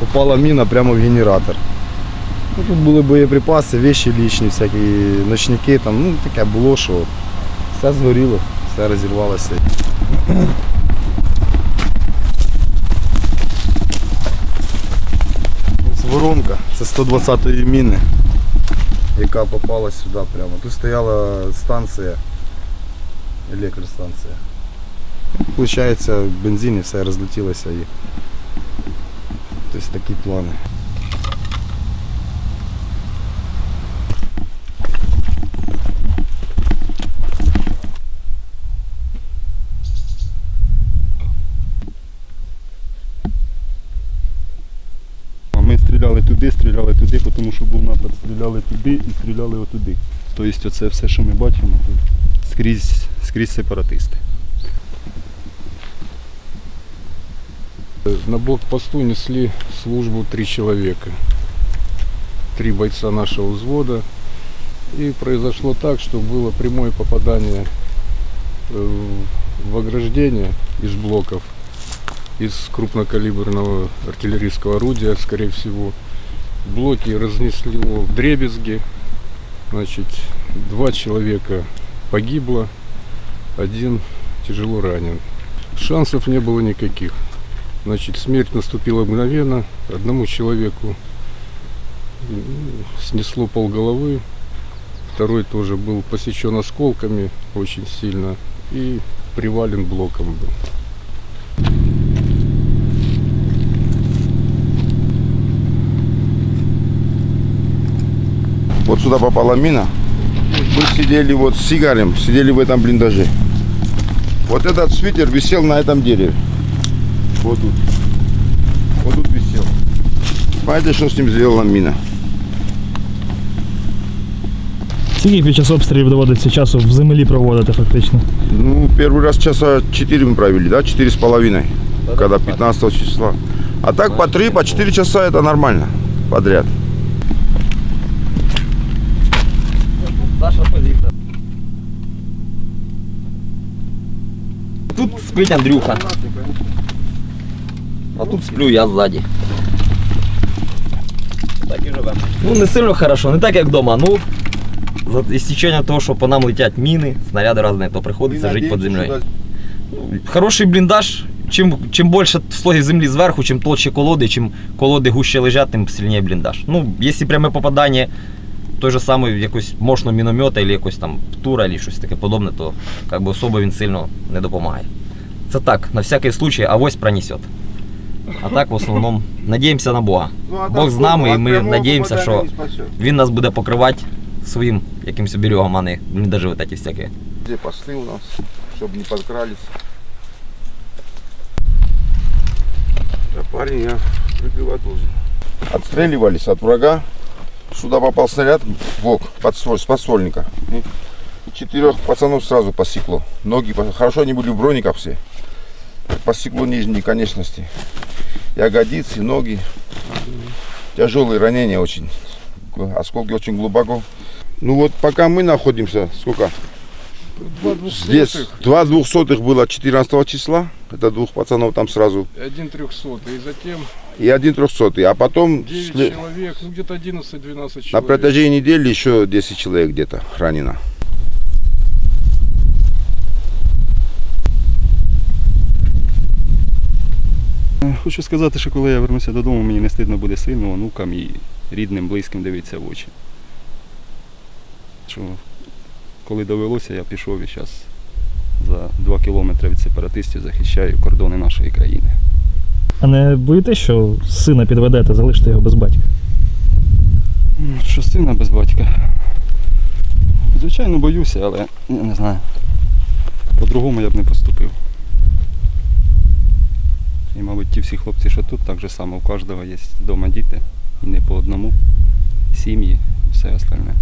попала міна прямо в генератор. Ну, тут були боєприпаси, вещі лічні, всякі ночники, там, ну таке було, що все згоріло, все розірвалося. Ось воронка, це 120-ї міни, яка попала сюди прямо. Тут стояла станція, електростанція. Получається, бензин і все розлетілося і тобто такі плани. Стріляли туди, стріляли туди, тому що був напад, стріляли туди і стріляли отуди. Тобто оце все, що ми бачимо, тут скрізь, скрізь сепаратисти. На блокпосту несли службу три человека. Три бойца нашего взвода. И произошло так, что было прямое попадание э, в ограждение из блоков, из крупнокалиберного артиллерийского орудия, скорее всего. Блоки разнесли его в дребезги. Значит, два человека погибло, один тяжело ранен. Шансов не было никаких. Значит, смерть наступила мгновенно. Одному человеку снесло полголовы. Второй тоже был посечен осколками очень сильно и привален блоком был. Вот сюда попала мина. Мы сидели вот с сигарем, сидели в этом блиндаже. Вот этот свитер висел на этом дереве. Вот тут. Вот тут висел. Знаете, что с ним сделала мина? Скільки під час обстрілів доводиться часу в землі проводити фактично? Ну, первый раз часа 4 мы провели, да, четыре с половиной, когда 15 числа. А так по 3, по 4 часа это нормально подряд. Наша позиція. Тут спить Андрюха. А тут сплю я ззаді. Так і живемо. Ну не сильно хорошо, не так як вдома, ну за істечення того, що по нам летять міни, снаряди різні, то приходиться жити під землею. Хороший бліндаж. Чим, чим більше слоїв землі зверху, чим толще колоди, чим колоди гуще лежать, тим сильніше бліндаж. Ну, якщо пряме попадання той же самий якось мощного міномета, або якось там птура, або щось таке подобне, то как би, особо він сильно не допомагає. Це так, на всякий случай, авось пронесет. А так в основному надіємося на Бога. Бог з нами, і ми надіємося, що він нас буде покривати своїм якимось оберегом, а не бліндажі вот эти всякі. Где посты у нас, чтобы не подкрались. Да, парень, я прикрывать должен. Отстреливались от врага. Сюда попал снаряд в бок, под стволь, с подствольника. И четырех пацанов сразу посекло. Ноги, по- хорошо они были в брониках все. Посекло нижние конечности. Ягодицы, ноги. Тяжелые ранения очень. Осколки очень глубоко. Ну вот пока мы находимся, сколько? Два Здесь два двухсотых было 14 числа. Это двух пацанов там сразу. Один трехсотый. И затем И один трехсотый. А потом 9 сле- человек, ну где-то 11-12 человек. на протяжении недели еще 10 человек где-то ранено. Хочу сказати, що коли я вернуся додому, мені не стидно буде сильно, онукам і рідним, близьким дивитися в очі. Що коли довелося, я пішов і зараз за 2 кілометри від сепаратистів захищаю кордони нашої країни. А не боїтесь, що сина підведете, залишите його без батька? Що сина без батька? Звичайно, боюся, але я не знаю. По-другому я б не поступив. І, мабуть, ті всі хлопці, що тут, так же само у кожного є вдома діти. І не по одному, сім'ї, все остальне.